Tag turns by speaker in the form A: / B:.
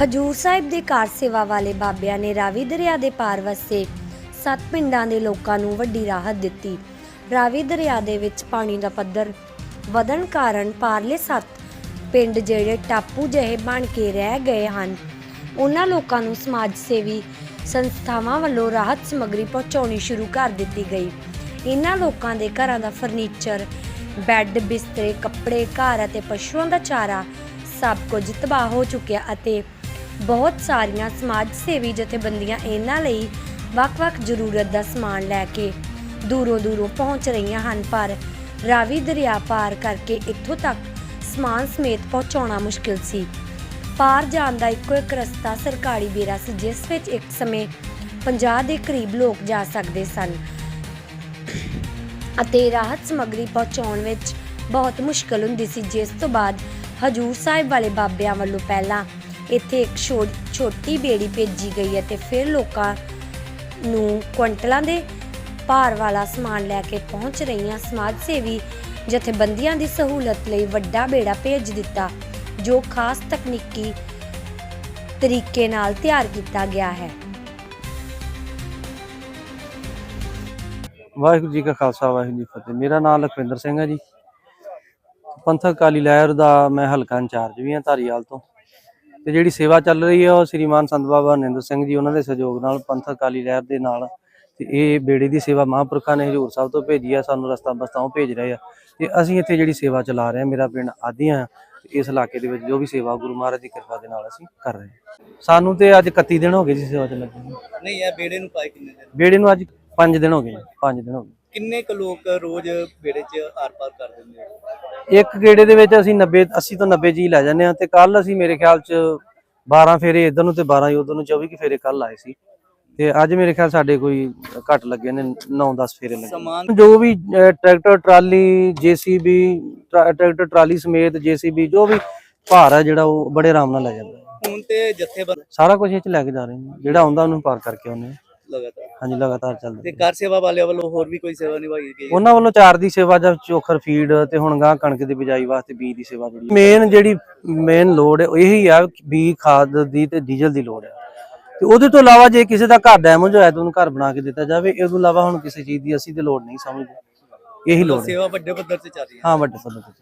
A: ਹਜੂਰ ਸਾਹਿਬ ਦੇ ਕਾਰ ਸੇਵਾ ਵਾਲੇ ਬਾਬਿਆਂ ਨੇ ਰਾਵੀ ਦਰਿਆ ਦੇ ਪਾਰ ਵਸੇ। ਸੱਤ ਪਿੰਡਾਂ ਦੇ ਲੋਕਾਂ ਨੂੰ ਵੱਡੀ ਰਾਹਤ ਦਿੱਤੀ। ਰਾਵੀ ਦਰਿਆ ਦੇ ਵਿੱਚ ਪਾਣੀ ਦਾ ਪੱਧਰ ਵਧਣ ਕਾਰਨ ਪਾਰਲੇ ਸੱਤ ਪਿੰਡ ਜਿਹੜੇ ਟਾਪੂ ਜਿਹੇ ਬਣ ਕੇ ਰਹਿ ਗਏ ਹਨ। ਉਹਨਾਂ ਲੋਕਾਂ ਨੂੰ ਸਮਾਜ ਸੇਵੀ ਸੰਸਥਾਵਾਂ ਵੱਲੋਂ ਰਾਹਤ ਸਮੱਗਰੀ ਪਹੁੰਚਾਉਣੀ ਸ਼ੁਰੂ ਕਰ ਦਿੱਤੀ ਗਈ। ਇਹਨਾਂ ਲੋਕਾਂ ਦੇ ਘਰਾਂ ਦਾ ਫਰਨੀਚਰ, ਬੈੱਡ, ਬਿਸਤਰੇ, ਕੱਪੜੇ, ਘਰ ਅਤੇ ਪਸ਼ੂਆਂ ਦਾ ਚਾਰਾ ਸਭ ਕੁਝ ਤਬਾਹ ਹੋ ਚੁੱਕਿਆ ਅਤੇ ਬਹੁਤ ਸਾਰੀਆਂ ਸਮਾਜ ਸੇਵੀ ਜਥੇਬੰਦੀਆਂ ਇਹਨਾਂ ਲਈ ਵੱਖ-ਵੱਖ ਜ਼ਰੂਰਤ ਦਾ ਸਮਾਨ ਲੈ ਕੇ ਦੂਰੋਂ ਦੂਰੋਂ ਪਹੁੰਚ ਰਹੀਆਂ ਹਨ, ਪਰ ਰਾਵੀ ਦਰਿਆ ਪਾਰ ਕਰਕੇ ਇੱਥੋਂ ਤੱਕ ਸਮਾਨ ਸਮੇਤ ਪਹੁੰਚਾਉਣਾ ਮੁਸ਼ਕਿਲ ਸੀ। ਪਾਰ ਜਾਣ ਦਾ ਇੱਕੋ ਇੱਕ ਰਸਤਾ ਸਰਕਾਰੀ ਬੇੜਾ ਸੀ, ਜਿਸ ਵਿੱਚ ਇੱਕ ਸਮੇਂ 50 ਦੇ ਕਰੀਬ ਲੋਕ ਜਾ ਸਕਦੇ ਸਨ ਅਤੇ ਰਾਹਤ ਸਮੱਗਰੀ ਪਹੁੰਚਾਉਣ ਵਿੱਚ ਬਹੁਤ ਮੁਸ਼ਕਲ ਹੁੰਦੀ ਸੀ, ਜਿਸ ਤੋਂ ਬਾਅਦ ਹਜੂਰ ਸਾਹਿਬ ਵਾਲੇ ਬਾਬਿਆਂ ਵੱਲੋਂ ਪਹਿਲਾਂ ਇੱਥੇ ਇੱਕ ਛੋ- ਛੋਟੀ ਬੇੜੀ ਭੇਜੀ ਗਈ ਅਤੇ ਫਿਰ ਲੋਕਾਂ ਨੂੰ ਕੁਇੰਟਲਾਂ ਦੇ ਭਾਰ ਵਾਲਾ ਸਮਾਨ ਲੈ ਕੇ ਪਹੁੰਚ ਰਹੀਆਂ ਸਮਾਜ ਸੇਵੀ ਜਥੇਬੰਦੀਆਂ ਦੀ ਸਹੂਲਤ ਲਈ ਵੱਡਾ ਬੇੜਾ ਭੇਜ ਦਿੱਤਾ, ਜੋ ਖਾਸ ਤਕਨੀਕੀ ਤਰੀਕੇ ਨਾਲ ਤਿਆਰ ਕੀਤਾ ਗਿਆ ਹੈ।
B: ਵਾਹਿਗੁਰੂ ਜੀ ਕਾ ਖਾਲਸਾ, ਵਾਹਿਗੁਰੂ ਜੀ ਕੀ ਫਤਿਹ। ਮੇਰਾ ਨਾਮ ਲਖਵਿੰਦਰ ਸਿੰਘ ਹੈ ਜੀ। ਪੰਥਕ ਅਕਾਲੀ ਲਹਿਰ ਦਾ ਮੈਂ ਹਲਕਾ ਇੰਚਾਰਜ ਵੀ ਹਾਂ ਧਾਰੀਵਾਲ ਤੋਂ। ਤੇ ਜਿਹੜੀ ਸੇਵਾ ਚੱਲ ਰਹੀ ਹੈ ਉਹ ਸ੍ਰੀਮਾਨ ਸੰਤ ਬਾਬਾ ਨਿੰਦਰ ਸਿੰਘ ਜੀ ਉਹਨਾਂ ਦੇ ਸਹਿਯੋਗ ਨਾਲ ਪੰਥਕ ਅਕਾਲੀ ਲਹਿਰ ਦੇ ਨਾਲ ਤੇ ਇਹ ਬੇੜੇ ਦੀ ਸੇਵਾ ਮਹਾਂਪੁਰਖਾਂ ਨੇ ਹਜੂਰ ਸਾਹਿਬ ਤੋਂ ਭੇਜੀ ਆ ਸਾਨੂੰ ਰਸਤਾ ਬਸਤਾਂ ਭੇਜ ਰਹੇ ਆ। ਤੇ ਅਸੀਂ ਇੱਥੇ ਜਿਹੜੀ ਸੇਵਾ ਚਲਾ ਰਹੇ ਹਾਂ ਮੇਰਾ ਪਿੰਡ ਆਦੀਆਂ ਤੇ ਇਸ ਇਲਾਕੇ ਦੇ ਵਿੱਚ ਜੋ ਵੀ ਸੇਵਾ ਗੁਰੂ ਮਹਾਰਾਜ ਦੀ ਕਿਰਪਾ ਦੇ ਨਾਲ ਅਸੀਂ ਕਰ ਰਹੇ ਹਾਂ ਸਾਨੂੰ ਤੇ ਅੱਜ 31 ਦਿਨ ਹੋ ਗਏ ਜੀ ਸੇਵਾ ਲੱਗੇ ਨੂੰ।
C: ਨਹੀਂ ਇਹ ਬੇੜੇ ਨੂੰ ਪਾਏ ਕਿੰਨੇ ਦਿਨ?
B: ਬੇੜੇ ਨੂੰ ਅੱਜ 5 ਦਿਨ ਹੋ ਗਏ 5 ਦਿਨ ਹੋ ਗਏ।
C: ਕਿੰਨੇ ਕੁ ਲੋਕ ਰੋਜ਼ ਬੇੜੇ 'ਚ ਆਰ-ਪਾਰ ਕਰ ਦਿੰਦੇ ਆ?
B: ਇੱਕ ਗੇੜੇ ਦੇ ਵਿੱਚ ਅਸੀਂ 90 80 ਤੋਂ 90 ਜੀ ਲੈ ਜਾਂਦੇ ਆ ਤੇ ਕੱਲ ਅਸੀਂ ਮੇਰੇ ਖਿਆਲ ਚ 12 ਫੇਰੇ ਇਧਰ ਨੂੰ ਤੇ 12 ਉਧਰ ਨੂੰ 24 ਕਿ ਫੇਰੇ ਕੱਲ ਆਏ ਸੀ। ਤੇ ਅੱਜ ਮੇਰੇ ਖਿਆਲ ਸਾਡੇ ਕੋਈ ਘੱਟ ਲੱਗੇ ਨੇ 9-10 ਫੇਰੇ ਲੱਗੇ ਜੋ ਵੀ tractor trolley JCB tractor trolley ਸਮੇਤ ਜੀਸੀਬੀ ਜੋ ਵੀ ਭਾਰ ਹੈ ਜਿਹੜਾ ਉਹ ਬੜੇ ਆਰਾਮ ਨਾਲ ਲੈ ਜਾਂਦਾ।
C: ਹੁਣ ਤੇ ਜਥੇਬੰਦ
B: ਸਾਰਾ ਕੁਝ ਇਹ ਚ ਲੈ ਕੇ ਜਾ ਰਹੇ ਨੇ। ਜਿਹੜਾ ਆਉਂਦਾ ਉਹਨੂੰ ਪਾਰ ਕਰਕੇ ਆਉਂਦੇ।
C: ਲਗਾਤਾਰ।
B: ਹਾਂਜੀ ਲਗਾਤਾਰ ਚੱਲਦਾ
C: ਤੇ ਕਾਰ ਸੇਵਾ ਵਾਲਿਆਂ ਵੱਲੋਂ ਹੋਰ ਵੀ ਕੋਈ ਸੇਵਾ ਨਿਭਾਈ ਗਈ?
B: ਉਹਨਾਂ ਵੱਲੋਂ ਚਾਰ ਦੀ ਸੇਵਾ ਜਾਂ ਚੋਖਰ ਫੀਡ ਤੇ ਹੁਣ ਗਾਂ ਕਣਕ ਦੀ ਬਿਜਾਈ ਵਾਸਤੇ ਬੀਜ ਦੀ ਸੇਵਾ ਜਿਹੜੀ ਮੇਨ ਜਿਹੜੀ ਮੇਨ ਲੋੜ ਹੈ ਇਹੀ ਆ ਬੀਜ ਖਾਦ ਦੀ ਤੇ ਡੀਜ਼ਲ ਦੀ ਲੋੜ ਹੈ। ਤੇ ਉਹਦੇ ਤੋਂ ਇਲਾਵਾ ਜੇ ਕਿਸੇ ਦਾ ਘਰ ਡੈਮੇਜ ਹੋਇਆ ਤਾਂ ਉਹਨੂੰ ਘਰ ਬਣਾ ਕੇ ਦਿੱਤਾ ਜਾਵੇ ਇਹ ਤੋਂ ਇਲਾਵਾ ਹੁਣ ਕਿਸੇ ਚੀਜ਼ ਦੀ ਅਸੀਂ ਤੇ ਲੋੜ ਨਹੀਂ ਸਮਝਦੇ। ਇਹੀ ਲੋੜ ਹੈ।
C: ਸੇਵਾ ਵੱਡੇ ਪੱਧਰ ਤੇ ਚੱਲ ਰਹੀ ਹੈ।
B: ਹਾਂ ਵੱਡੇ ਪੱਧਰ ਤੇ